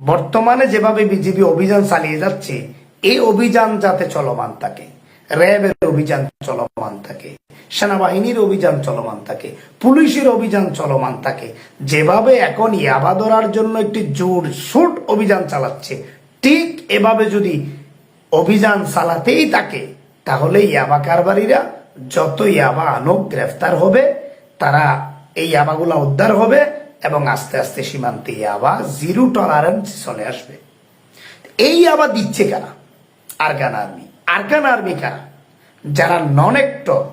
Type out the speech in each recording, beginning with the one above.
বর্তমানে যেভাবে বিজেপি অভিযান চালিয়ে যাচ্ছে, এই অভিযান যাতে চলমান থাকে, র্যাবের অভিযান চলমান থাকে, সেনাবাহিনীর অভিযান চলমান থাকে, পুলিশের অভিযান চলমান থাকে, যেভাবে এখন ইয়াবা ধরার জন্য একটি জোর সুট অভিযান চালাচ্ছে, ঠিক এভাবে যদি অভিযান চালাতেই থাকে, তাহলে ইয়াবা কারবারিরা যত ইয়াবা আনুক গ্রেফতার হবে, তারা এই ইয়াবাগুলা উদ্ধার হবে এবং আস্তে আস্তে সীমান্তে ইয়াবা জিরো টলারেন্স চলে আসবে। এই আবার দিচ্ছে কারা? আরগান আর্মি। আরগান আর্মি কারা? যারা নন একটর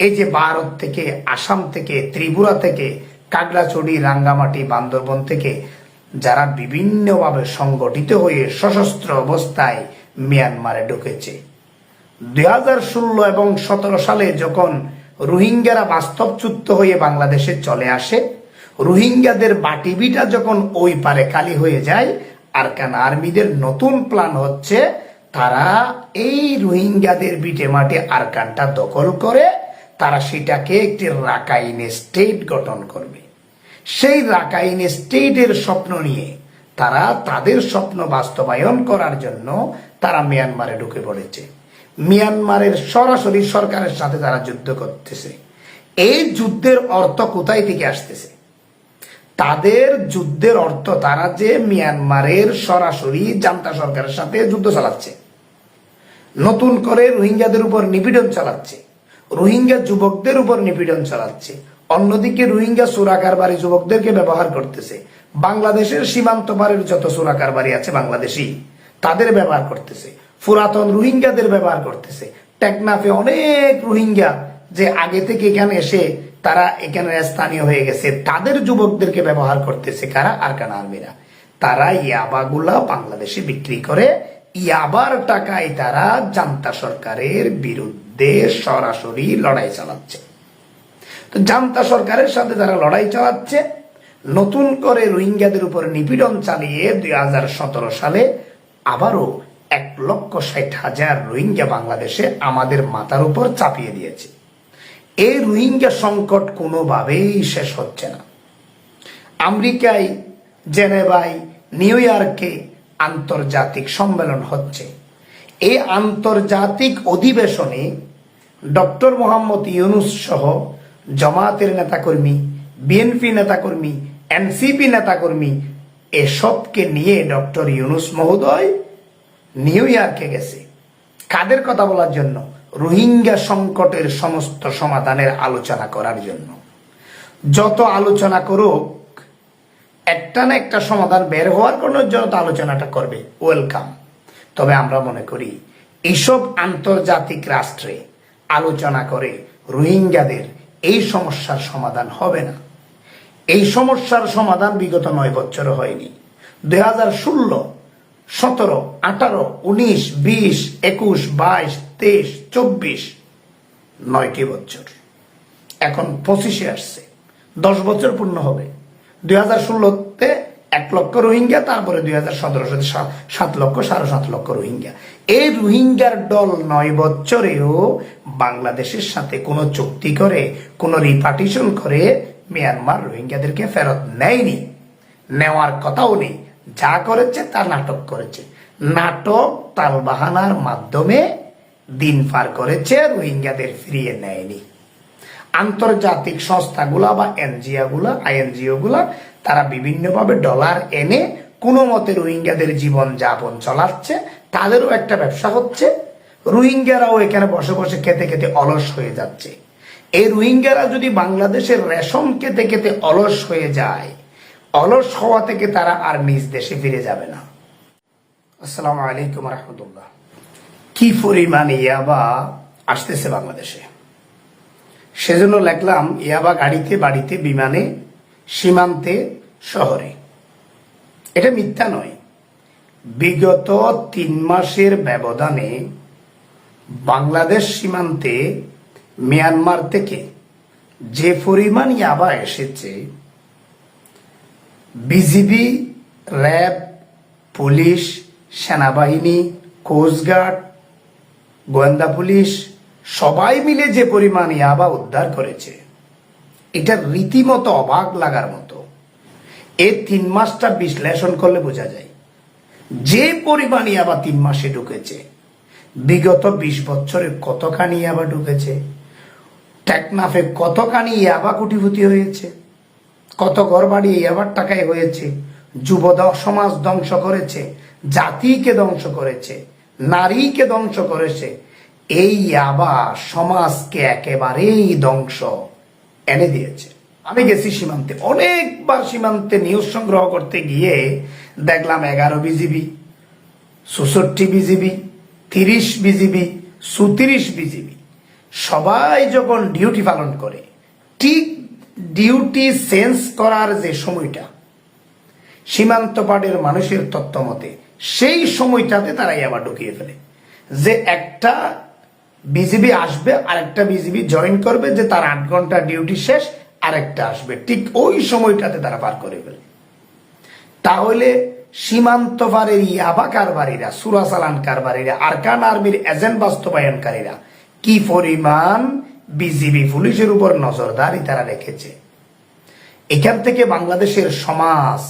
এই যে ভারত থেকে, আসাম থেকে, ত্রিপুরা থেকে, কাগড়াছড়ি, রাঙ্গামাটি, বান্দরবন থেকে, যারা বিভিন্নভাবে সংগঠিত হয়ে সশস্ত্র অবস্থায় মিয়ানমারে ঢুকেছে। দুই হাজার ষোলো এবং সতেরো সালে যখন রোহিঙ্গারা বাস্তবচ্যুত হয়ে বাংলাদেশে চলে আসে রোহিঙ্গাদের বাটিবিটা যখন ওই পারে খালি হয়ে যায়, আরকান আর্মিদের নতুন প্ল্যান হচ্ছে তারা এই রোহিঙ্গাদের বিটে মাঠে আরকানটা দখল করে, তারা সেটাকে একটি রাকাইন স্টেট গঠন করবে। সেই রাকাইন স্টেটের স্বপ্ন নিয়ে তারা তাদের স্বপ্ন বাস্তবায়ন করার জন্য তারা মিয়ানমারে ঢুকে পড়েছে। মিয়ানমারের সরাসরি সরকারের সাথে তারা যুদ্ধ করতেছে। এই যুদ্ধের অর্থ কোথায় থেকে আসতেছে? তাদের যুদ্ধের অর্থ তারা যে মিয়ানমারের সরাসরি জান্তা সরকারের সাথে যুদ্ধ চালাচ্ছে। নতুন করে রোহিঙ্গাদের উপর নিপীড়ন চালাচ্ছে। রোহিঙ্গা যুবকদের উপর নিপীড়ন চালাচ্ছে। অন্যদিকে রোহিঙ্গা সুরাকার বাড়ি যুবকদেরকে ব্যবহার করতেছে। বাংলাদেশের সীমান্ত পারের যত সুরাকার বাড়ি আছে বাংলাদেশি, তাদের ব্যবহার করতেছে। পুরাতন রোহিঙ্গাদের ব্যবহার করতেছে। টেকনাফে অনেক রোহিঙ্গা যে আগে থেকে এখানে এসে তারা এখানে স্থানীয় হয়ে গেছে। তাদের যুবকদেরকে ব্যবহার করতেছে কারা? আরকান আর্মিরা তারা ইয়াবাগুলা বাংলাদেশে বিক্রি করে, ইয়াবার টাকায় তারা জান্তা সরকারের বিরুদ্ধে সরাসরি লড়াই চালাচ্ছে। তো জান্তা সরকারের সাথে তারা লড়াই চালাচ্ছে, নতুন করে রোহিঙ্গাদের উপর নিপীড়ন চালিয়ে দুই হাজার সতেরো সালে আবারও এক লক্ষ ষাট হাজার রোহিঙ্গা বাংলাদেশে আমাদের মাথার উপর চাপিয়ে দিয়েছে। এই রোহিঙ্গা সংকট কোনোভাবেই শেষ হচ্ছে না। আমেরিকায়, জেনেভায়, নিউ ইয়র্কে আন্তর্জাতিক সম্মেলন হচ্ছে। এই আন্তর্জাতিক অধিবেশনে ডক্টর মোহাম্মদ ইউনুস সহ জমাতের নেতাকর্মী, বিএনপি নেতাকর্মী, এনসিপি নেতাকর্মী, এসবকে নিয়ে ডক্টর ইউনুস মহোদয় নিউ ইয়র্কে গেছে। কাদের কথা বলার জন্য? রোহিঙ্গা সংকটের সমস্ত সমাধানের আলোচনা করার জন্য। যত আলোচনা করুক, একটা না একটা সমাধান বের হওয়ার কোনো জন্য তো আলোচনাটা করবে ওয়েলকাম তবে আমরা মনে করি এইসব আন্তর্জাতিক রাষ্ট্রে আলোচনা করে রোহিঙ্গাদের এই সমস্যার সমাধান হবে না। এই সমস্যার সমাধান বিগত নয় বছর হয়নি। দুই হাজার ষোলো সতেরো, আঠারো, উনিশ, বিশ, একুশ, বাইশ, তেইশ, চব্বিশ। নয়টি বছর? এখন পঁচিশে আসছে। দশ বছর পূর্ণ হবে। দুই হাজার ষোলোতে এক লক্ষ রোহিঙ্গা, তারপরে দুই হাজার সতেরো সালে সা- সাত লক্ষ, সাড়ে সাত লক্ষ রোহিঙ্গা। এই রোহিঙ্গার দল নয় বছরেও বাংলাদেশের সাথে কোনো চুক্তি করে, কোনো রিপার্টিশন করে, মিয়ানমার রোহিঙ্গাদেরকে ফেরত নেয়নি। নেওয়ার কথাও নেই। যা করেছে তা নাটক করেছে। নাটক তালবাহানার মাধ্যমে দিন পার করেছে, রোহিঙ্গাদের ফিরিয়ে নেয়নি। আন্তর্জাতিক সংস্থাগুলা বা এনজিও গুলা আইএনজিও গুলা তারা বিভিন্নভাবে ডলার এনে কোনো মতে রোহিঙ্গাদের জীবন যাপন চলাচ্ছে। তাদেরও একটা ব্যবসা হচ্ছে। রোহিঙ্গারাও এখানে বসে বসে খেতে খেতে অলস হয়ে যাচ্ছে। এই রোহিঙ্গারা যদি বাংলাদেশের রেশন খেতে খেতে অলস হয়ে যায় অলস হওয়া থেকে তারা আর নিজ দেশে ফিরে যাবে না। আসসালামু আলাইকুম রহমতুল্লাহ। কি পরিমাণ ইয়াবা আসতেছে বাংলাদেশে। সেজন্য লেখলাম, ইয়াবা গাড়িতে, বাড়িতে, বিমানে, সীমান্তে, শহরে। এটা মিথ্যা নয়। বিগত তিন মাসের ব্যবধানে বাংলাদেশ সীমান্তে মিয়ানমার থেকে যে পরিমাণ ইয়াবা এসেছে বিজিবি, র্যাব, পুলিশ, সেনাবাহিনী কোস্টগার্ড গোয়েন্দা পুলিশ, সবাই মিলে যে পরিমাণ ইয়াবা উদ্ধার করেছে, এটা রীতিমতো অবাক লাগার মতো। এই তিন মাসটা বিশ্লেষণ করলে বোঝা যায়, যে পরিমাণ ইয়াবা তিন মাসে ঢুকেছে, বিগত বিশ বছরে কতখানি ইয়াবা ঢুকেছে, টেকনাফে কতখানি ইয়াবা কুটিভূতি হয়েছে কত ঘর বাড়ি ইয়াবার টাকায় হয়েছে। যুব সমাজ ধ্বংস করেছে, জাতিকে ধ্বংস করেছে, নারীকে ধ্বংস করেছে। এই ইয়াবা সমাজকে একেবারেই ধ্বংস এনে দিয়েছে। আমি গেছি সীমান্তে, অনেকবার সীমান্তে নিউজ সংগ্রহ করতে গিয়ে দেখলাম এগারো বিজিবি চৌষট্টি বিজিবি, তিরিশ বিজিবি সুতিরিশ বিজিবি। সবাই যখন ডিউটি পালন করে, ঠিক ডিউটি সেন্স করার যে সময়টা সীমান্ত পাড়ের মানুষের তত্ত্ব মতে সেই সময়টাতে তারাই আবার ঢুকিয়ে ফেলে। যে একটা বিজিবি আসবে, আরেকটা বিজিবি জয়েন করবে, যে তার আট ঘণ্টা ডিউটি শেষ, আরেকটা আসবে। ঠিক ওই সময়টাতে তারা পার করে ফেলে। তাহলে সীমান্ত পারের ইয়াবা কারবারীরা, সুরাসালান কারবারীরা, আরকান আর্মির এজেন্ট বাস্তবায়নকারীরা, কি পরিমাণ বিজিবি পুলিশের উপর নজরদারি তারা রেখেছে। এখান থেকে বাংলাদেশের সমাজ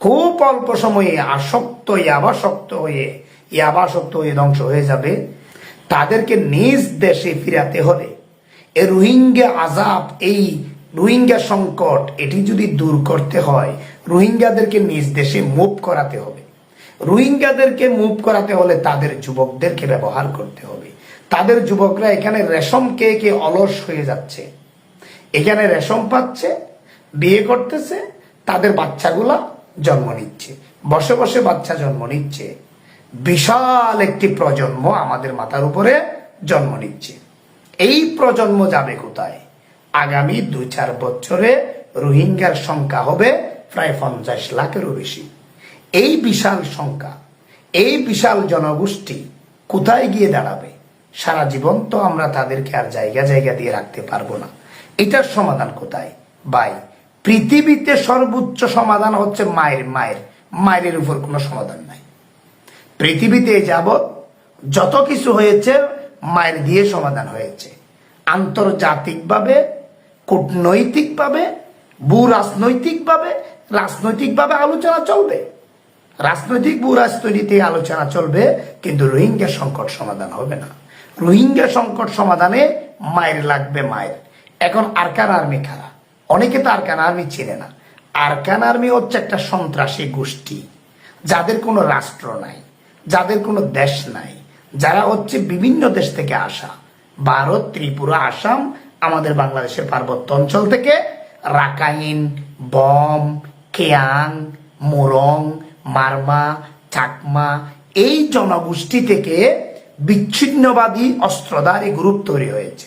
খুব অল্প সময়ে আসক্ত ইয়াবাসক্ত হয়ে ইয়াবাসক্ত হয়ে ধ্বংস হয়ে যাবে। তাদেরকে নিজ দেশে ফিরাতে হলে এ রোহিঙ্গা আজাব এই রোহিঙ্গা সংকট, এটি যদি দূর করতে হয়, রোহিঙ্গাদেরকে নিজ দেশে মুভ করাতে হবে। রোহিঙ্গাদেরকে মুভ করাতে হলে তাদের যুবকদেরকে ব্যবহার করতে হবে। তাদের যুবকরা এখানে রেশম কে কে অলস হয়ে যাচ্ছে। এখানে রেশম পাচ্ছে, বিয়ে করতেছে, তাদের বাচ্চাগুলা জন্ম নিচ্ছে। বসে বসে বাচ্চা জন্ম নিচ্ছে। বিশাল একটি প্রজন্ম আমাদের মাথার উপরে জন্ম নিচ্ছে। এই প্রজন্ম যাবে কোথায়? আগামী দুই চার বছরে রোহিঙ্গার সংখ্যা হবে প্রায় পঞ্চাশ লাখেরও বেশি। এই বিশাল সংখ্যা, এই বিশাল জনগোষ্ঠী কোথায় গিয়ে দাঁড়াবে? সারা জীবন তো আমরা তাদেরকে আর জায়গা জায়গা দিয়ে রাখতে পারব না। এটার সমাধান কোথায়? বাই পৃথিবীতে সর্বোচ্চ সমাধান হচ্ছে মায়ের মায়ের। মায়ের উপর কোনো সমাধান নাই। পৃথিবীতে এ যাবৎ যত কিছু হয়েছে, মায়ের দিয়ে সমাধান হয়েছে। আন্তর্জাতিকভাবে, কূটনৈতিকভাবে ভূ রাজনৈতিকভাবে রাজনৈতিকভাবে আলোচনা চলবে। রাজনৈতিক ভূ রাজনৈতিক আলোচনা চলবে, কিন্তু রোহিঙ্গা সংকট সমাধান হবে না। রোহিঙ্গা সংকট সমাধানে মায়ের লাগবে মায়ের। এখন আরকান আর্মি খারাপ অনেকে তো আরকান আর্মি চিনে না। আরকান আর্মি হচ্ছে একটা সন্ত্রাসী গোষ্ঠী। যাদের কোনো রাষ্ট্র নাই, যাদের কোনো দেশ নাই। যারা হচ্ছে বিভিন্ন দেশ থেকে আসা। ভারত, ত্রিপুরা, আসাম, আমাদের বাংলাদেশের পার্বত্য অঞ্চল থেকে রাকাইন, বম, কেয়াং, মোরং, মারমা, চাকমা, এই জনগোষ্ঠী থেকে বিচ্ছিন্নবাদী অস্ত্রধারী গ্রুপ তৈরি হয়েছে।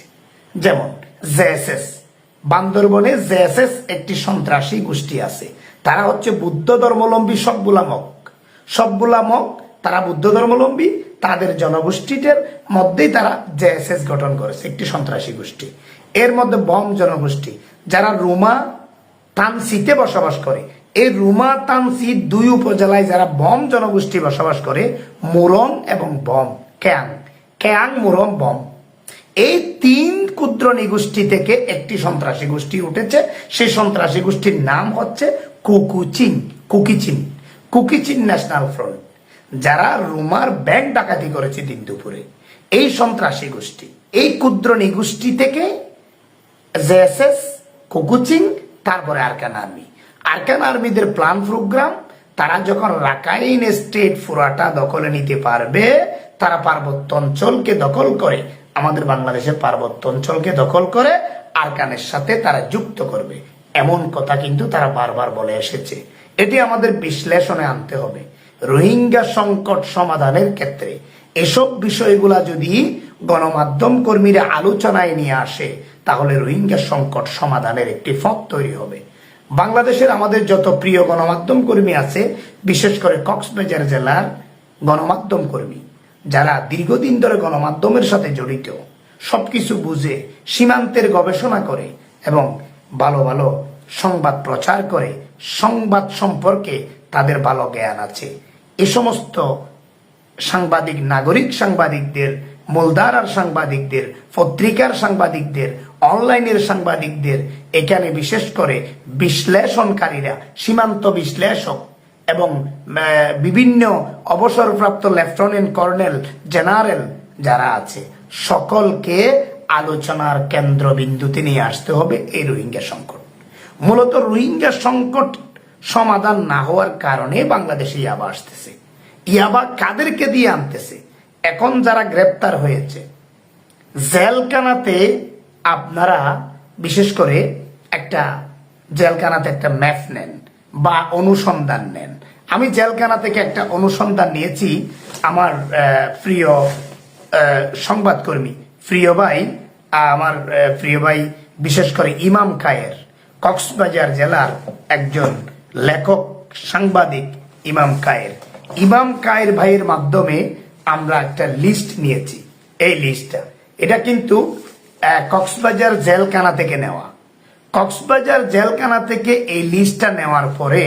যেমন জেএসএস। বান্দরবনে জেএসএস একটি সন্ত্রাসী গোষ্ঠী আছে। তারা হচ্ছে বুদ্ধ ধর্মলম্বী সবগুলা মক সবগুলা মক তারা বুদ্ধ ধর্মলম্বী, তাদের জনগোষ্ঠীদের মধ্যেই তারা জেএসএস গঠন করেছে, একটি সন্ত্রাসী গোষ্ঠী। এর মধ্যে বম জনগোষ্ঠী, যারা রুমা তানসিতে বসবাস করে। এই রুমা তানসি দুই উপজেলায় যারা বম জনগোষ্ঠী বসবাস করে, মুরং এবং বম। ক্যাং ক্যাং মুরং বম। এই তিন ক্ষুদ্র নিগোষ্ঠী থেকে একটি সন্ত্রাসী গোষ্ঠী উঠেছে। সেই সন্ত্রাসী গোষ্ঠীর নাম হচ্ছে কুকুচিন, কুকিচিন কুকিচিন ন্যাশনাল ফ্রন্ট, যারা রুমার ব্যাংক ডাকাতি করেছে দিন দুপুরে। এই সন্ত্রাসী গোষ্ঠী, এই ক্ষুদ্র নিগোষ্ঠী থেকে জেএসএস কুকুচিং তারপরে আরকান আর্মি। আরকান আর্মিদের প্ল্যান প্রোগ্রাম তারা যখন রাকাইন স্টেট ফুরাটা দখলে নিতে পারবে, তারা পার্বত্য অঞ্চলকে দখল করে, আমাদের বাংলাদেশের পার্বত্য অঞ্চলকে দখল করে, আরকানের সাথে তারা যুক্ত করবে। এমন কথা কিন্তু তারা বারবার বলে এসেছে। এটি আমাদের বিশ্লেষণে আনতে হবে। রোহিঙ্গা সংকট সমাধানের ক্ষেত্রে এসব বিষয়গুলা যদি গণমাধ্যম কর্মীরা আলোচনায় নিয়ে আসে, তাহলে রোহিঙ্গা সংকট সমাধানের একটি পথ তৈরি হবে। বাংলাদেশের আমাদের যত প্রিয় গণমাধ্যম কর্মী আছে, বিশেষ করে কক্সবাজার জেলার গণমাধ্যম কর্মী, যারা দীর্ঘদিন ধরে গণমাধ্যমের সাথে জড়িত, সবকিছু বুঝে সীমান্তের গবেষণা করে এবং ভালো ভালো সংবাদ প্রচার করে, সংবাদ সম্পর্কে তাদের ভালো জ্ঞান আছে। এ সমস্ত সাংবাদিক, নাগরিক সাংবাদিকদের মোলদার আর সাংবাদিকদের, পত্রিকার সাংবাদিকদের অনলাইনের সাংবাদিকদের এখানে বিশেষ করে বিশ্লেষণকারীরা, সীমান্ত বিশ্লেষক এবং বিভিন্ন অবসরপ্রাপ্ত লেফটেন্যান্ট কর্নেল জেনারেল যারা আছে, সকলকে আলোচনার কেন্দ্রবিন্দুতে নিয়ে আসতে হবে এই রোহিঙ্গা সংকট। মূলত রোহিঙ্গা সংকট সমাধান না হওয়ার কারণে বাংলাদেশে ইয়াবা আসতেছে। ইয়াবা কাদেরকে দিয়ে আনতেছে? এখন যারা গ্রেপ্তার হয়েছে, জেলখানাতে আপনারা, বিশেষ করে একটা জেলখানাতে একটা ম্যাপ নেন বা অনুসন্ধান নেন। আমি জেলখানা থেকে একটা অনুসন্ধান নিয়েছি আমার প্রিয় সংবাদকর্মী প্রিয় ভাই আমার প্রিয় ভাই, বিশেষ করে ইমাম কায়ের কক্সবাজার জেলার একজন লেখক, সাংবাদিক ইমাম কায়ের ইমাম কায়ের ভাইয়ের মাধ্যমে আমরা একটা লিস্ট নিয়েছি। এই লিস্টটা, এটা কিন্তু কক্সবাজার জেলখানা থেকে নেওয়া। কক্সবাজার জেলখানা থেকে এই লিস্টটা নেওয়ার পরে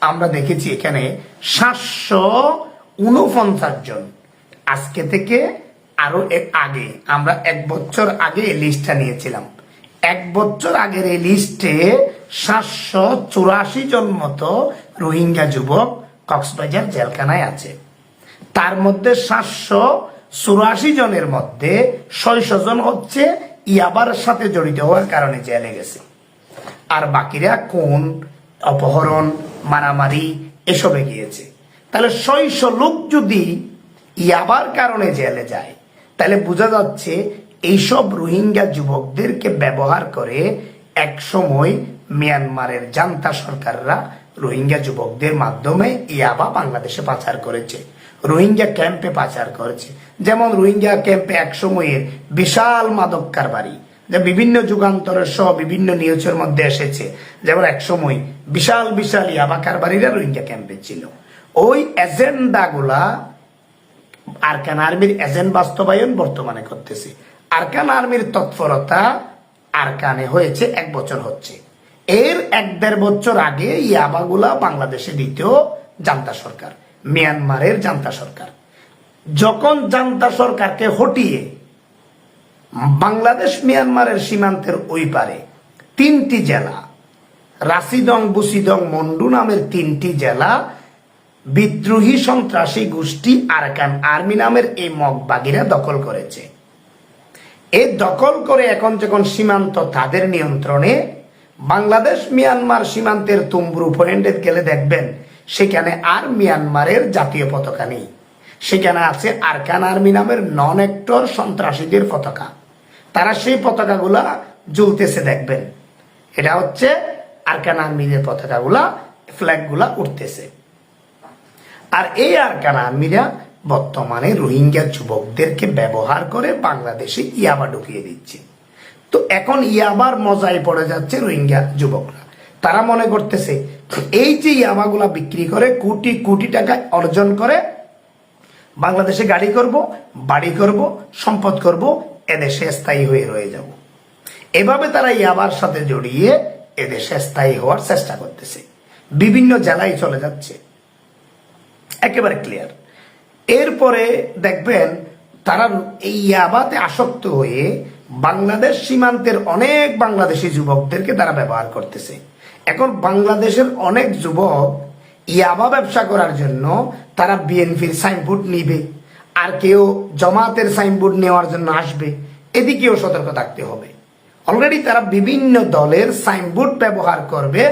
আমরা দেখেছি এখানে সাতশো উনপঞ্চাশ জন। আজকে থেকে আরও এক আগে, আমরা এক বছর আগে এই লিস্টটা নিয়েছিলাম। এক বছর আগের এই লিস্টে সাতশো চুরাশি জন মতো রোহিঙ্গা যুবক কক্সবাজার জেলখানায় আছে। তার মধ্যে সাতশো চুরাশি জনের মধ্যে ছয়শো জন হচ্ছে ইয়াবার সাথে জড়িত হওয়ার কারণে জেলে গেছে। আর বাকিরা কোন অপহরণ, মারামারি, এসবে গিয়েছে। তাহলে ছয়শো লোক যদি ইয়াবার কারণে জেলে যায়, তাহলে বোঝা যাচ্ছে এইসব রোহিঙ্গা যুবকদেরকে ব্যবহার করে এক সময় মিয়ানমারের জান্তা সরকাররা রোহিঙ্গা যুবকদের মাধ্যমে ইয়াবা বাংলাদেশে পাচার করেছে। রোহিঙ্গা ক্যাম্পে পাচার করেছে। যেমন রোহিঙ্গা ক্যাম্পে এক সময়ের বিশাল মাদক কারবারি, যা বিভিন্ন যুগান্তরের সহ বিভিন্ন নিউজের মধ্যে এসেছে। যেমন এক সময় বিশাল বিশাল ইয়াবা কারবারিরা রোহিঙ্গা ক্যাম্পে ছিল। ওই এজেন্ডাগুলা আরকান আর্মির এজেন্ট বাস্তবায়ন বর্তমানে করতেছে। আরকান আর্মির তৎপরতা আরকানে হয়েছে, এক বছর হচ্ছে। এর এক দেড় বছর আগে ইয়াবাগুলা বাংলাদেশে দিত জান্তা সরকার। মিয়ানমারের জান্তা সরকার। যখন জান্তা সরকারকে হটিয়ে বাংলাদেশ মিয়ানমারের সীমান্তের ওই পারে তিনটি জেলা রাসিদং বুসিদং মন্ডু নামের তিনটি জেলা, বিদ্রোহী সন্ত্রাসী গোষ্ঠী আরাকান আর্মি নামের এই মগবাগিরা দখল করেছে। এ দখল করে এখন যখন সীমান্ত তাদের নিয়ন্ত্রণে, বাংলাদেশ মিয়ানমার সীমান্তের তুমব্রু পয়েন্টে গেলে দেখবেন সেখানে আর মিয়ানমারের জাতীয় পতাকা নেই। সেখানে আছে আরকান আর্মি নামের নন একটর সন্ত্রাসীদের পতাকা। তারা সেই পতাকাগুলা জ্বলতেছে দেখবেন। এটা হচ্ছে আরকান আর্মিদের পতাকাগুলা, ফ্ল্যাগগুলা উঠতেছে আর এই আরকান আর্মিরা বর্তমানে রোহিঙ্গা যুবকদেরকে ব্যবহার করে বাংলাদেশে ইয়াবা ঢুকিয়ে দিচ্ছে। তো এখন ইয়াবার মজায় পড়ে যাচ্ছে রোহিঙ্গা যুবকরা। তারা মনে করতেছে এই যে ইয়াবাগুলা বিক্রি করে, কোটি কোটি টাকা অর্জন করে, বাংলাদেশে গাড়ি করব, বাড়ি করব, সম্পদ করব, এদেশে স্থায়ী হয়ে রয়ে যাব। এভাবে তারা ইয়াবার সাথে জড়িয়ে এদেশে স্থায়ী হওয়ার চেষ্টা করতেছে। বিভিন্ন জেলায় চলে যাচ্ছে। একেবারে ক্লিয়ার এরপরে দেখবেন তারা এই ইয়াবাতে আসক্ত হয়ে বাংলাদেশ সীমান্তের অনেক বাংলাদেশি যুবকদেরকে তারা ব্যবহার করতেছে। এখন বাংলাদেশের অনেক যুবক ইয়াবা ব্যবসা করার জন্য তারা বিএনপির সাইনবোর্ড নিবে, আর কেউ জমাতের সাইনবোর্ড নেওয়ার জন্য আসবে। এদিকেও সতর্ক থাকতে হবে। অলরেডি তারা বিভিন্ন দলের সাইনবোর্ড ব্যবহার করবে,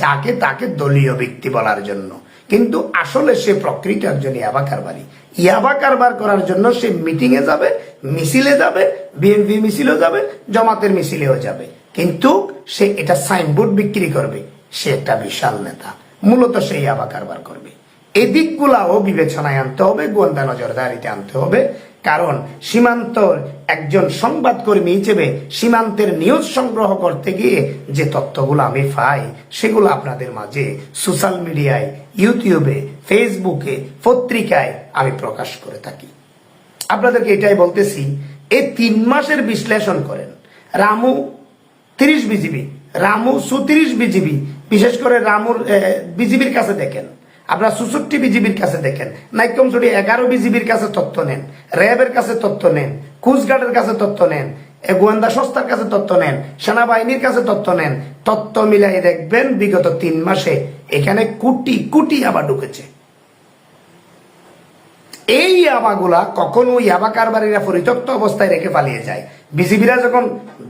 যাকে তাকে দলীয় ব্যক্তি বলার জন্য। কিন্তু আসলে সে প্রকৃত একজন ইয়াবা কারবারি। ইয়াবা কারবার করার জন্য সে মিটিং এ যাবে, মিছিলে যাবে, বিএনপি মিছিলে যাবে, জমাতের মিছিলেও যাবে। কিন্তু সে এটা সাইনবোর্ড বিক্রি করবে। সে একটা বিশাল নেতা। মূলত সেই ইয়াবা কারবার করবে। এদিকগুলাও বিবেচনায় আনতে হবে, গোয়েন্দা নজরদারিতে আনতে হবে। কারণ সীমান্তর একজন সংবাদকর্মী হিসেবে সীমান্তের নিউজ সংগ্রহ করতে গিয়ে যে তথ্যগুলো আমি পাই, সেগুলো আপনাদের মাঝে সোশ্যাল মিডিয়ায়, ইউটিউবে, ফেসবুকে, পত্রিকায় আমি প্রকাশ করে থাকি। আপনাদেরকে এটাই বলতেছি, এই তিন মাসের বিশ্লেষণ করেন। রামু তিরিশ বিজিবি। রামু সুতিরিশ বিজিবি। বিশেষ করে রামুর বিজিবির কাছে দেখেন। আপনার চৌষট্টি বিজিবির কাছে দেখেন। নাইকম চুরি এগারো বিজিবির কাছে তথ্য নেন। র্যাবের কাছে তথ্য নেন। কুচগার্ডের কাছে তথ্য নেন। গোয়েন্দা সংস্থার কাছে তথ্য নেন। সেনাবাহিনীর কাছে তথ্য নেন। তথ্য মিলাই দেখবেন বিগত তিন মাসে এখানে কোটি কোটি আবার ঢুকেছে। এই আবাগুলা কখনো ইয়াবা কারবারিরা পরিত্যক্ত অবস্থায় রেখে পালিয়ে যায়। বিজিবিরা যখন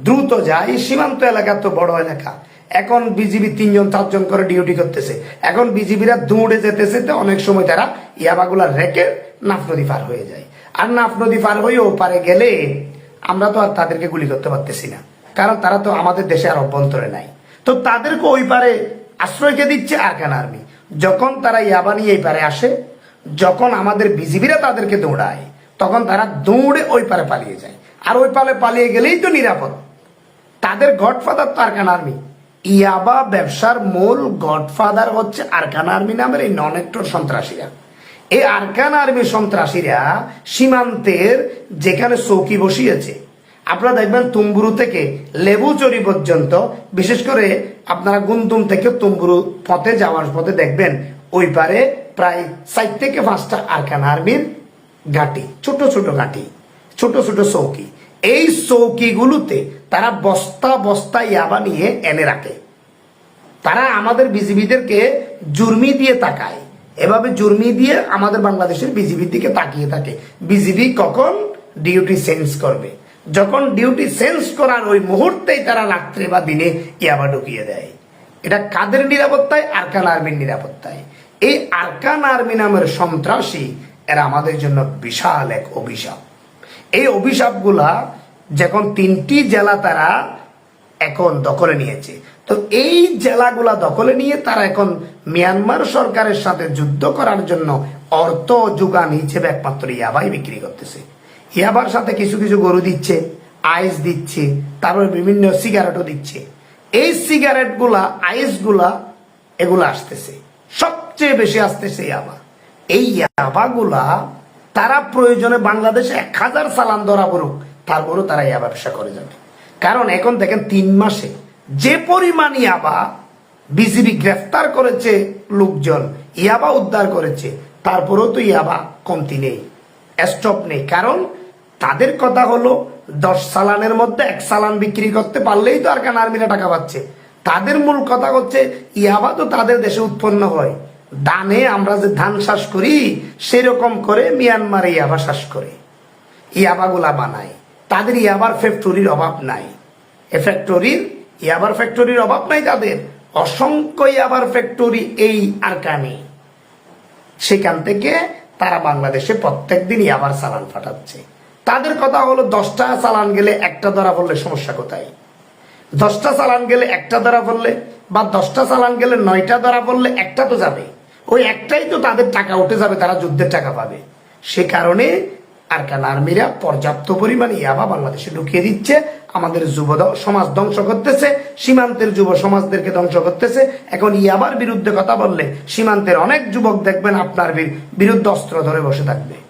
দ্রুত যায় সীমান্ত এলাকা তো বড় এলাকা। এখন বিজিবি তিনজন, চারজন করে ডিউটি করতেছে। এখন বিজিবিরা দৌড়ে যেতেছে তো অনেক সময় তারা ইয়াবাগুলা রেখে নাফ নদী পার হয়ে যায়। আর নাফ নদী পার হয়ে পারে গেলে আমরা তো আর তাদেরকে গুলি করতে পারতেছি না। কারণ তারা তো আমাদের দেশে আর অভ্যন্তরে নাই। তো তাদেরকে ওই পারে আশ্রয়কে দিচ্ছে? Arakan army. যখন তারা ইয়াবা নিয়ে এই পারে আসে, যখন আমাদের বিজিবিরা তাদেরকে দৌড়ায়, তখন তারা দৌড়ে ওই পারে পালিয়ে যায়। আর ওই পালে পালিয়ে গেলেই তো নিরাপদ। তাদের গডফাদার তো আরকান আর্মি। ইয়াবা ব্যবসার মূল গডফাদার হচ্ছে আরকান আর্মি নামের এই নন সন্ত্রাসীরা। এই আরকান আর্মি সন্ত্রাসীরা সীমান্তের যেখানে চৌকি বসিয়েছে, আপনারা দেখবেন তুম্বুরু থেকে লেবুচরি পর্যন্ত, বিশেষ করে আপনারা গুন্তুম থেকে তুম্বুরু পথে, যাওয়ার পথে দেখবেন ওই পারে প্রায় চার থেকে পাঁচটা আরকান আর্মির ঘাটি, ছোট ছোট ঘাটি, ছোট ছোট চৌকি। এই চৌকিগুলোতে তারা বস্তা বস্তা ইয়াবা নিয়ে এনে রাখে। তারা আমাদের বিজিবিদেরকে জুর্মি দিয়ে তাকায়। এভাবে জুর্মি দিয়ে আমাদের বাংলাদেশের বিজিবির দিকে তাকিয়ে থাকে। বিজিবি কখন ডিউটি চেঞ্জ করবে? যখন ডিউটি চেঞ্জ করার ওই মুহূর্তেই তারা রাত্রে বা দিনে ইয়াবা ঢুকিয়ে দেয়। এটা কাদের নিরাপত্তায়? আরকান আর্মির নিরাপত্তায়। এই আরকান আর্মি নামের সন্ত্রাসী এরা আমাদের জন্য বিশাল এক অভিশাপ। এই অভিশাপগুলা যখন তিনটি জেলা তারা এখন দখলে নিয়েছে। তো এই জেলাগুলা দখলে নিয়ে তারা এখন মিয়ানমার সরকারের সাথে যুদ্ধ করার জন্য অর্থ যোগান হিসেবে একমাত্র ইয়াবাই বিক্রি করতেছে। ইয়াবার সাথে কিছু কিছু গরু দিচ্ছে, আইস দিচ্ছে, তারপরে বিভিন্ন সিগারেটও দিচ্ছে। এই সিগারেটগুলা আইসগুলা এগুলো আসতেছে। সবচেয়ে বেশি আসতেছে ইয়াবা। এই ইয়াবাগুলা তারা প্রয়োজনে বাংলাদেশে এক হাজার সালান ধরা পড়ুক, তারপরও তারা ইয়া ব্যবসা করে যাবে। কারণ এখন দেখেন তিন মাসে যে পরিমাণ ইয়াবা বিজিবি গ্রেফতার করেছে লোকজন, ইয়াবা উদ্ধার করেছে, তারপরেও তো ইয়াবা কমতি নেই, স্টপ নেই। কারণ তাদের কথা হলো, দশ সালানের মধ্যে এক সালান বিক্রি করতে পারলেই তো আর কেন আর্মিরা টাকা পাচ্ছে। তাদের মূল কথা হচ্ছে, ইয়াবা তো তাদের দেশে উৎপন্ন হয়। দানে আমরা যে ধান চাষ করি, সেরকম করে মিয়ানমারে ইয়াবা চাষ করে। ইয়াবাগুলা বানায়। তাদের ইয়াবার ফ্যাক্টরির অভাব নাই। এ ফ্যাক্টরির ইয়াবার ফ্যাক্টরির অভাব নাই তাদের। অসংখ্য ইয়াবার ফ্যাক্টরি এই আরকানে সেখান থেকে তারা বাংলাদেশে প্রত্যেক দিন ইয়াবার চালান পাঠাচ্ছে। তাদের কথা হলো, দশটা চালান গেলে একটা ধরা পড়লে সমস্যা কোথায়? দশটা চালান গেলে একটা ধরা পড়লে বা দশটা চালান গেলে নয়টা ধরা পড়লে একটা তো যাবে ওই একটাই তো তাদের টাকা উঠে যাবে, তারা যুদ্ধের টাকা পাবে। সে কারণে আরকান আর্মিরা পর্যাপ্ত পরিমাণে ইয়াবা বাংলাদেশে ঢুকিয়ে দিচ্ছে। আমাদের যুব সমাজ ধ্বংস করতেছে, সীমান্তের যুব সমাজদেরকে ধ্বংস করতেছে। এখন ইয়াবার বিরুদ্ধে কথা বললে সীমান্তের অনেক যুবক দেখবেন আপনার বিরুদ্ধে অস্ত্র ধরে বসে থাকবে।